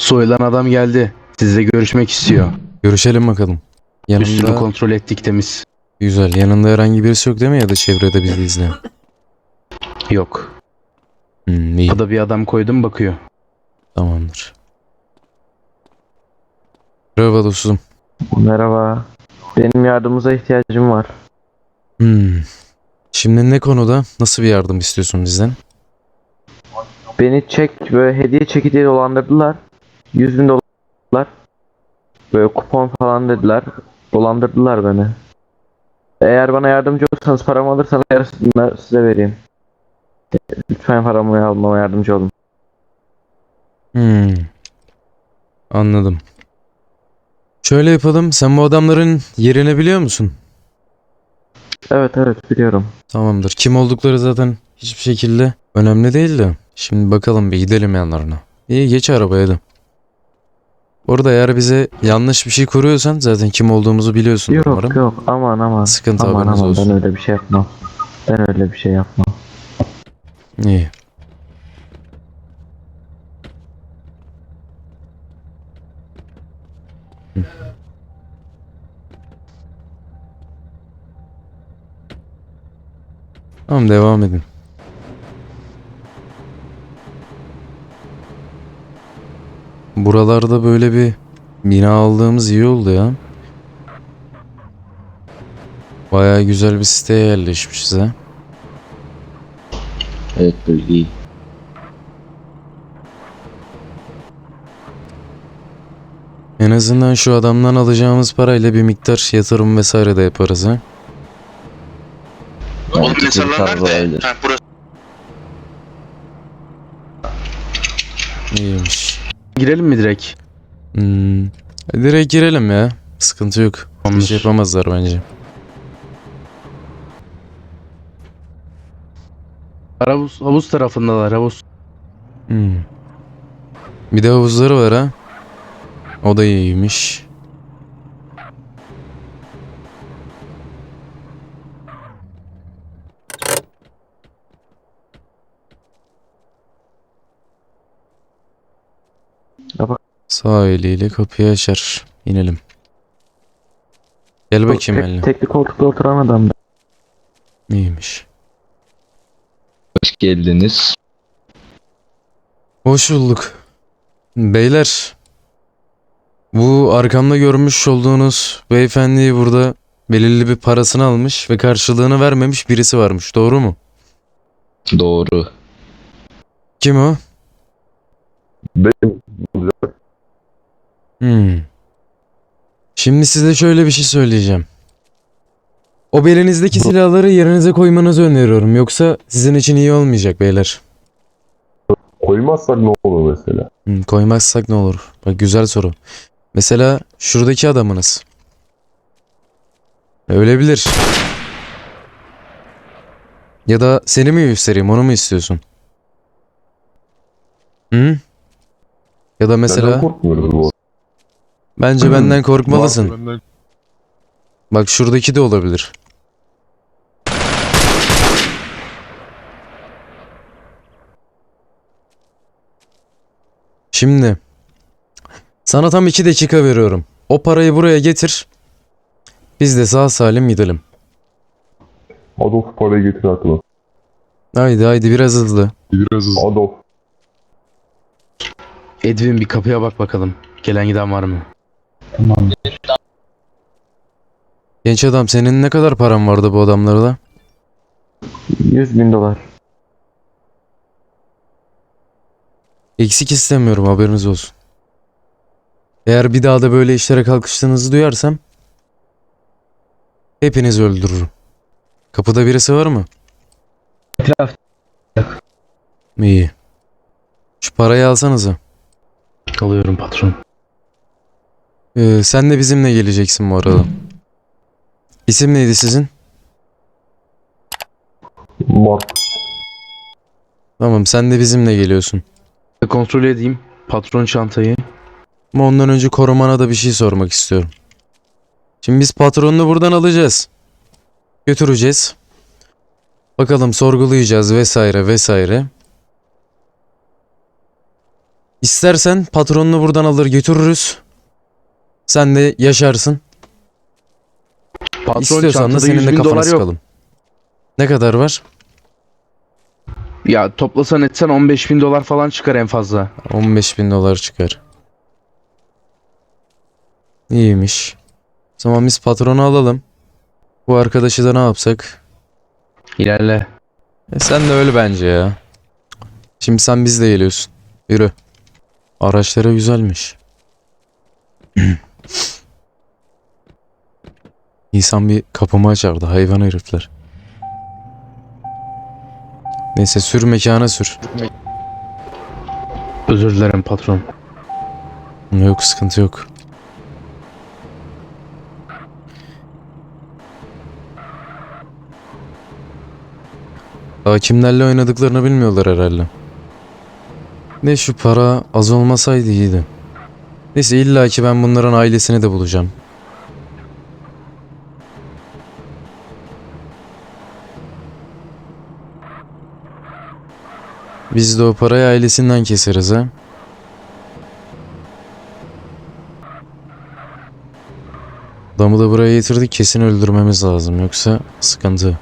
Soyulan adam geldi. Sizle görüşmek istiyor. Görüşelim bakalım. Üstünü Yanında kontrol ettik temiz. güzel. Yanında herhangi birisi yok değil mi ya da çevrede bizi izleyen? Yok. Hmm, iyi. Ada bir adam koydum bakıyor. Tamamdır. Merhaba dostum. Merhaba. Benim yardımınıza ihtiyacım var. Hmm. Şimdi ne konuda? Nasıl bir yardım istiyorsun bizden? Beni çek böyle hediye çeki diye dolandırdılar. 100 bin dolar. Böyle kupon falan dediler. Dolandırdılar beni. Eğer bana yardımcı olursanız paramı alırsanız yarısını size vereyim. Lütfen paramı almama yardımcı olun. Hmm. Anladım. Şöyle yapalım. Sen bu adamların yerini biliyor musun? Evet evet biliyorum. Tamamdır. Kim oldukları zaten hiçbir şekilde önemli değil de. Şimdi bakalım bir gidelim yanlarına. İyi geç arabaya da. Orada eğer bize yanlış bir şey kuruyorsan zaten kim olduğumuzu biliyorsun Yok umarım. yok aman aman. Sıkıntı aman haberiniz aman olsun. ben öyle bir şey yapmam. Ben öyle bir şey yapmam. İyi. Tamam devam edin. Buralarda böyle bir bina aldığımız iyi oldu ya. Baya güzel bir siteye yerleşmişiz ha. Evet böyle iyi. En azından şu adamdan alacağımız parayla bir miktar yatırım vesaire de yaparız ha. Oğlum mezarlar nerede? Ha, burası. İyiymiş. Girelim mi direkt? Hmm. Direkt girelim ya. Sıkıntı yok. Bir Tamamdır. şey yapamazlar bence. Havuz, havuz tarafındalar havuz. Hmm. Bir de havuzları var ha. O da iyiymiş. Ya bak- Sağ eliyle kapıyı açar. İnelim. Gel bakayım Tek- eline. tekli koltukta oturan adam. İyiymiş. Hoş geldiniz. Hoş bulduk. Beyler. Bu arkamda görmüş olduğunuz beyefendiyi burada belirli bir parasını almış ve karşılığını vermemiş birisi varmış. Doğru mu? Doğru. Kim o? Benim Hmm. Şimdi size şöyle bir şey söyleyeceğim. O belinizdeki silahları yerinize koymanızı öneriyorum. Yoksa sizin için iyi olmayacak beyler. koymazsak ne olur mesela? Hmm, koymazsak ne olur? Bak güzel soru. Mesela şuradaki adamınız. Ölebilir. Ya da seni mi göstereyim onu mu istiyorsun? Hı? Ya da Mesela... mesela korkmuyoruz bu bence benden korkmalısın. Bak şuradaki de olabilir. Şimdi sana tam iki dakika veriyorum. O parayı buraya getir. Biz de sağ salim gidelim. Adolf parayı getir aklıma. Haydi haydi biraz hızlı. Adolf. Edwin bir kapıya bak bakalım. Gelen giden var mı? Genç adam senin ne kadar paran vardı bu adamlarda? 100 bin dolar. Eksik istemiyorum haberiniz olsun. Eğer bir daha da böyle işlere kalkıştığınızı duyarsam hepinizi öldürürüm. Kapıda birisi var mı? Etraf. İyi. Şu parayı alsanıza. Alıyorum patron. Ee, sen de bizimle geleceksin bu arada. İsim neydi sizin? Mark. Tamam sen de bizimle geliyorsun. Kontrol edeyim. Patron çantayı. Ama ondan önce korumana da bir şey sormak istiyorum. Şimdi biz patronunu buradan alacağız. Götüreceğiz. Bakalım sorgulayacağız vesaire vesaire. İstersen patronunu buradan alır götürürüz. Sen de yaşarsın. Patron İstiyorsan da çantada senin 100 de bin kafana dolar yok. sıkalım. Ne kadar var? Ya toplasan etsen 15 bin dolar falan çıkar en fazla. 15 bin dolar çıkar. İyiymiş. O zaman biz patronu alalım. Bu arkadaşı da ne yapsak? İlerle. E sen de öyle bence ya. Şimdi sen bizle geliyorsun. Yürü. Araçları güzelmiş. İnsan bir kapımı açardı hayvan herifler. Neyse sür mekana sür. Özür dilerim patron. Yok sıkıntı yok. Daha kimlerle oynadıklarını bilmiyorlar herhalde. Ne şu para az olmasaydı iyiydi. Neyse illa ki ben bunların ailesini de bulacağım. Biz de o parayı ailesinden keseriz ha. Adamı da buraya getirdik kesin öldürmemiz lazım yoksa sıkıntı.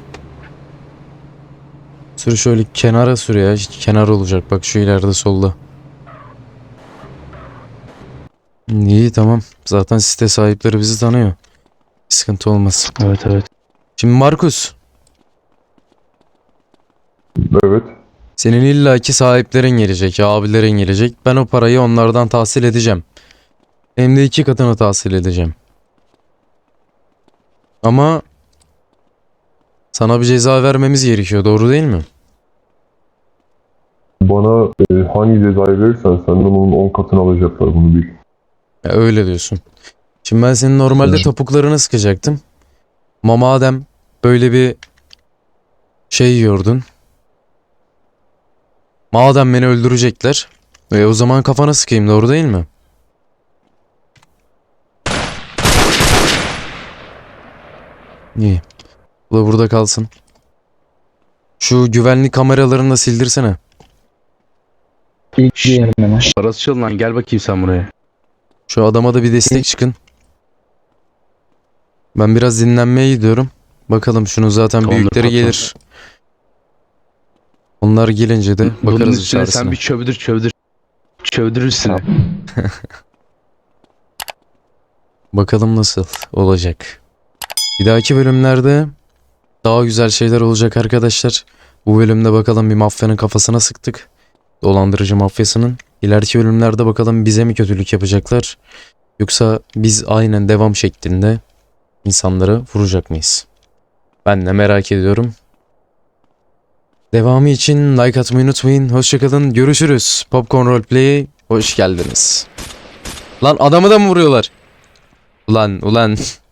Sür şöyle kenara sür ya kenar olacak bak şu ileride solda. İyi tamam zaten site sahipleri bizi tanıyor. Sıkıntı olmaz. Evet evet. Şimdi Markus Evet. Senin illaki sahiplerin gelecek abilerin gelecek. Ben o parayı onlardan tahsil edeceğim. Hem de iki katını tahsil edeceğim. Ama sana bir ceza vermemiz gerekiyor doğru değil mi? Bana e, hangi cezayı verirsen senden onun 10 katını alacaklar bunu bil. Ya öyle diyorsun. Şimdi ben senin normalde Evet. topuklarını sıkacaktım. Ama madem böyle bir şey yiyordun. Madem beni öldürecekler. E o zaman kafana sıkayım doğru değil mi? İyi. Bu da burada kalsın. Şu güvenlik kameralarını da sildirsene. Parası çalın lan gel bakayım sen buraya. Şu adama da bir destek çıkın. Ben biraz dinlenmeye gidiyorum. Bakalım şunu zaten Tamamdır büyükleri patron. gelir. Onlar gelince de Bunun bakarız üstüne içerisine. sen bir çövdür çövdür. Çövdür üstüne. Bakalım nasıl olacak. Bir dahaki bölümlerde daha güzel şeyler olacak arkadaşlar. Bu bölümde bakalım bir mafyanın kafasına sıktık. Dolandırıcı mafyasının. İleriki bölümlerde bakalım bize mi kötülük yapacaklar? Yoksa biz aynen devam şeklinde insanları vuracak mıyız? Ben de merak ediyorum. Devamı için like atmayı unutmayın. Hoşçakalın. Görüşürüz. Popcorn Roleplay'e hoş geldiniz. Lan adamı da mı vuruyorlar? Ulan ulan